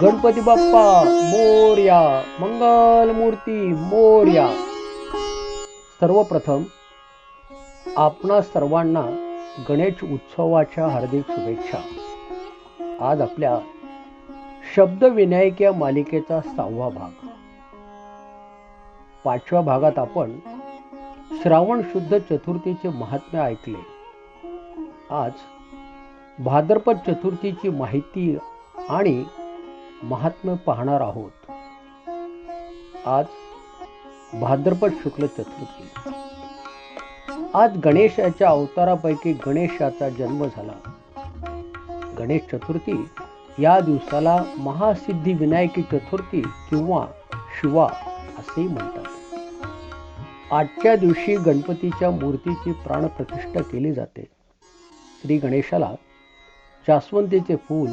गणपती बाप्पा मोर्या मंगलमूर्ती मोर्या. सर्वप्रथम आपणा सर्वांना गणेश उत्सवाच्या हार्दिक शुभेच्छा. आज आपल्या शब्द विनायक या मालिकेचा सहावा भाग. पाचव्या भागात आपण श्रावण शुद्ध चतुर्थीचे महात्म्य ऐकले. आज भाद्रपद चतुर्थीची माहिती आणि महात्म्य पाहणार आहोत. आज भाद्रपद शुक्ल चतुर्थी. आज गणेशाच्या अवतारापैकी गणेशाचा जन्म झाला. गणेश चतुर्थी या दिवसाला महासिद्धी विनायकी चतुर्थी किंवा शिवा असेही म्हणतात. आजच्या दिवशी गणपतीच्या मूर्तीची प्राणप्रतिष्ठा केली जाते. श्री गणेशाला जास्वंदीचे फूल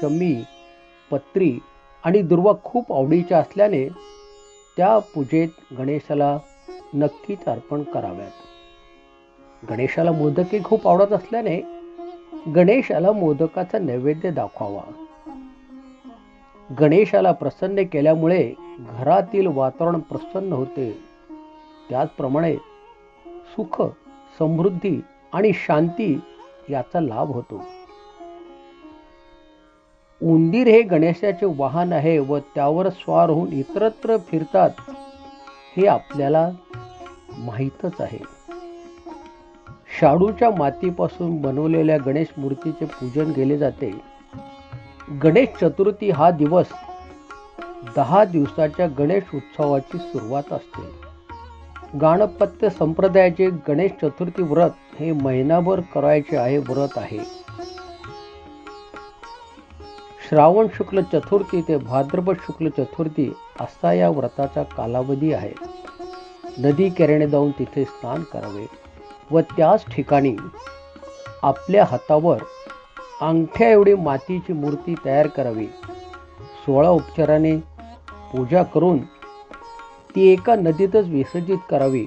शमी पत्री आणि दुर्वा खूप आवडीच्या असल्याने त्या पूजेत गणेशाला नक्कीच अर्पण कराव्यात. गणेशाला मोदकही खूप आवडत असल्याने गणेशाला मोदकाचा नैवेद्य दाखवावा. गणेशाला प्रसन्न केल्यामुळे घरातील वातावरण प्रसन्न होते. त्याचप्रमाणे सुख समृद्धी आणि शांती याचा लाभ होतो. उंदीर हे गणेशाचे वाहन आहे व त्यावर स्वार होऊन इतरत्र फिरतात हे आपल्याला माहीतच आहे. शाडूच्या मातीपासून बनवलेल्या गणेश मूर्तीचे पूजन केले जाते. गणेश चतुर्थी हा दिवस दहा दिवसाच्या गणेश उत्सवाची सुरुवात असते. गाणपत्य संप्रदायाचे गणेश चतुर्थी व्रत हे महिनाभर करायचे आहे व्रत आहे. श्रावण शुक्ल चतुर्थी ते भाद्रपद शुक्ल चतुर्थी असा या व्रताचा कालावधी आहे. नदी किरणे जाऊन तिथे स्नान करावे व त्याच ठिकाणी आपल्या हातावर अंगठ्या एवढी मातीची मूर्ती तयार करावी. सोळा उपचाराने पूजा करून ती एका नदीतच विसर्जित करावी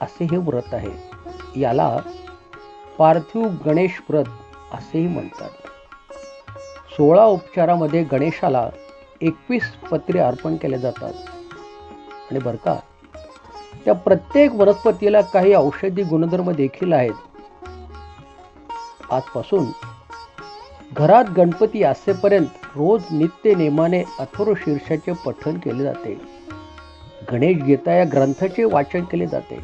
असे हे व्रत आहे. याला पार्थिव गणेश व्रत असेही म्हणतात. सोळा उपचारामध्ये गणेशाला एकवीस पत्रे अर्पण केले जातात. आणि बरं का? त्या प्रत्येक वनस्पतीला काही औषधी गुणधर्म देखील आहेत. आजपासून घरात गणपती असेपर्यंत रोज नित्य नेमाने अथर्व शीर्षाचे पठण केले जाते. गणेश गीता या ग्रंथाचे वाचन केले जाते.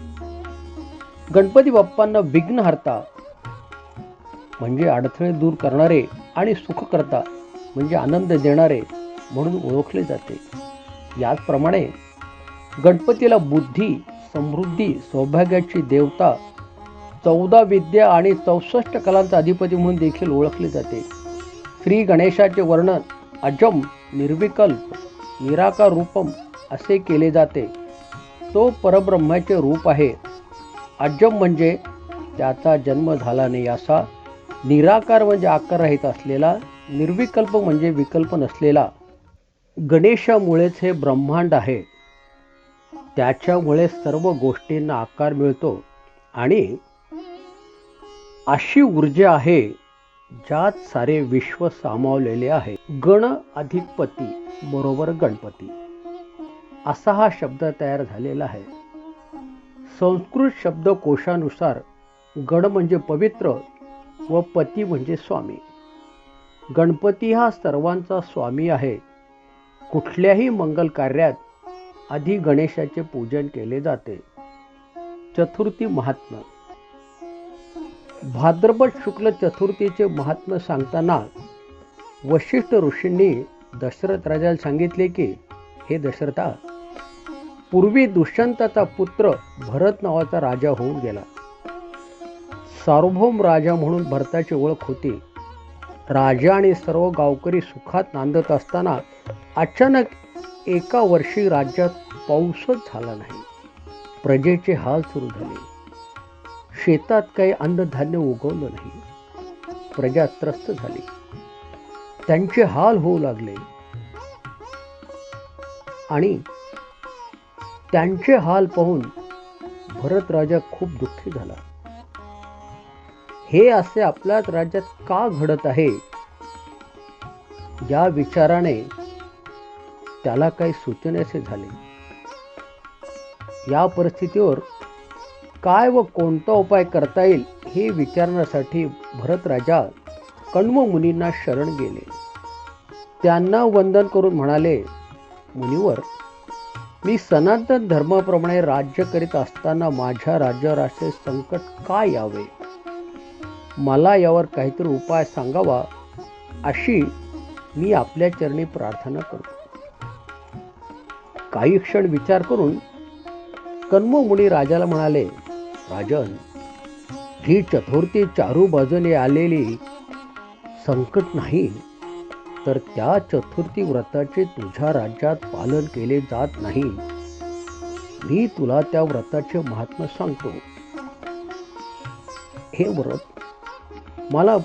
गणपती बाप्पांना विघ्नहर्ता म्हणजे अडथळे दूर करणारे आणि सुखकर्ता म्हणजे आनंद देणारे म्हणून ओळखले जाते. याचप्रमाणे गणपतीला बुद्धी समृद्धी सौभाग्याची देवता चौदा विद्या आणि चौसष्ट कलांचा अधिपती म्हणून देखील ओळखले जाते. श्री गणेशाचे वर्णन अजम निर्विकल्प निराकार रूपम असे केले जाते. तो परब्रह्माचे रूप आहे. अजम म्हणजे त्याचा जन्म झाला नाही असा निराकार म्हणजे आकार रहित असलेला निर्विकल्प म्हणजे विकल्प नसलेला गणेशामुळेच हे ब्रह्मांड आहे. त्याच्यामुळे सर्व गोष्टींना आकार मिळतो आणि अशी ऊर्जा आहे ज्यात सारे विश्व सामावलेले आहे. गण अधिकपती बरोबर गणपती. असा हा शब्द तयार झालेला आहे. संस्कृत शब्दकोशानुसार गण म्हणजे पवित्र व पती म्हणजे स्वामी. गणपती हा सर्वांचा स्वामी आहे. कुठल्याही मंगल कार्यात आधी गणेशाचे पूजन केले जाते. चतुर्थी महात्म्य भाद्रपद शुक्ल चतुर्थीचे महात्म्य सांगताना वशिष्ठ ऋषींनी दशरथ राजाला सांगितले की हे दशरथा पूर्वी दुष्यंताचा पुत्र भरत नावाचा राजा होऊन गेला. सार्वभौम राजा म्हणून भरताची ओळख होती. राजा आणि सर्व गावकरी सुखात नांदत असताना अचानक एका वर्षी राज्यात पाऊसच झाला नाही. प्रजेचे हाल सुरू झाले. शेतात काही अन्नधान्य उगवलं नाही. प्रजा त्रस्त झाली. त्यांचे हाल होऊ लागले. आणि त्यांचे हाल पाहून भरत राजा खूप दुःखी झाला. हे असे आपल्याच राज्यात का घडत आहे? या विचाराने त्याला काही सूचनेसे झाले. या परिस्थितीवर काय व कोणता उपाय करता येईल हे विचारण्यासाठी भरतराजा कण्व मुनींना शरण गेले. त्यांना वंदन करून म्हणाले मुनीवर मी सनातन धर्माप्रमाणे राज्य करीत असताना माझ्या राज्यावर असे संकट का यावे? मला यावर काहीतरी उपाय सांगावा अशी मी आपल्या चरणी प्रार्थना करतो. काही क्षण विचार करून कन्म मुनी राजाला म्हणाले राजन ही चतुर्थी चारू बाजूने आलेली संकट नाही तर त्या चतुर्थी व्रताचे तुझ्या राज्यात पालन केले जात नाही. मी तुला त्या व्रताचे महात्म्य सांगतो. हे व्रत मला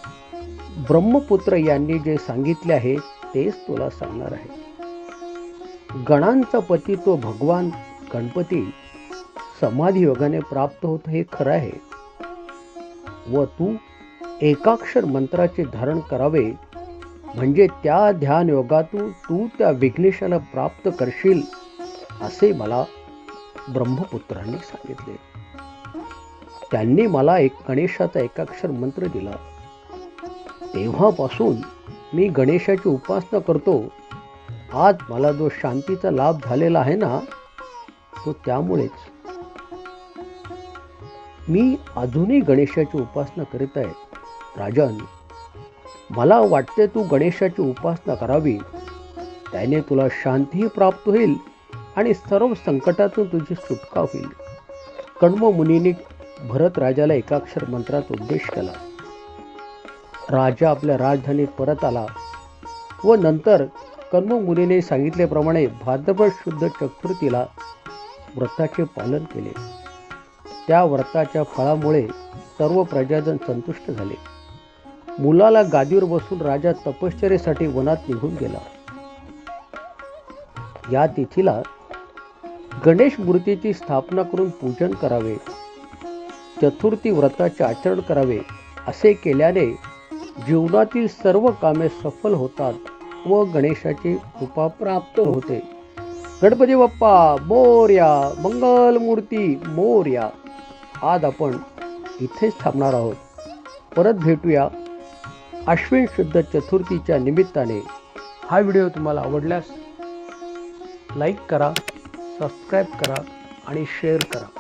ब्रह्मपुत्र यांनी जे सांगितले आहे तेच तुला सांगणार आहे. गणांचा पती तो भगवान गणपती समाधी योगाने प्राप्त होतो हे खरं आहे. व तू एकाक्षर मंत्राचे धारण करावे म्हणजे त्या ध्यान योगातून तू त्या विघ्नेशाला प्राप्त करशील असे मला ब्रह्मपुत्रांनी सांगितले. त्यांनी मला एक गणेशाचा एकाक्षर मंत्र दिला. तेव्हापासून मी गणेशाची उपासना करतो. आज मला जो शांतीचा लाभ झालेला आहे ना तो त्यामुळेच. मी अजूनही गणेशाची उपासना करीत आहे. राजन मला वाटते तू गणेशाची उपासना करावी. त्याने तुला शांतीही प्राप्त होईल आणि सर्व संकटातून तुझी सुटका होईल. कण्व मुनीने भरत राजाला एकाक्षर मंत्रात उद्देश केला. राजा आपल्या राजधानीत परत आला व नंतर कण्व मुनीने सांगितल्याप्रमाणे भाद्रपद शुद्ध चतुर्थीला व्रताचे पालन केले. त्या व्रताच्या फळामुळे सर्व प्रजाजन संतुष्ट झाले. मुलाला गादीवर बसून राजा तपश्चर्येसाठी वनात निघून गेला. या तिथीला गणेश मूर्तीची स्थापना करून पूजन करावे. चतुर्थी व्रताचे आचरण करावे असे केल्याने जीवनातील सर्व कामे सफल होतात व गणेशाची कृपा प्राप्त होते. गणपती बाप्पा मोर्या मंगल मूर्ती मोर्या. आज आपण इथेच थांबणार आहोत. परत भेटूया अश्विन शुद्ध चतुर्थीच्या निमित्ताने. हा व्हिडिओ तुम्हाला आवडल्यास लाईक करा सबस्क्राईब करा आणि शेअर करा.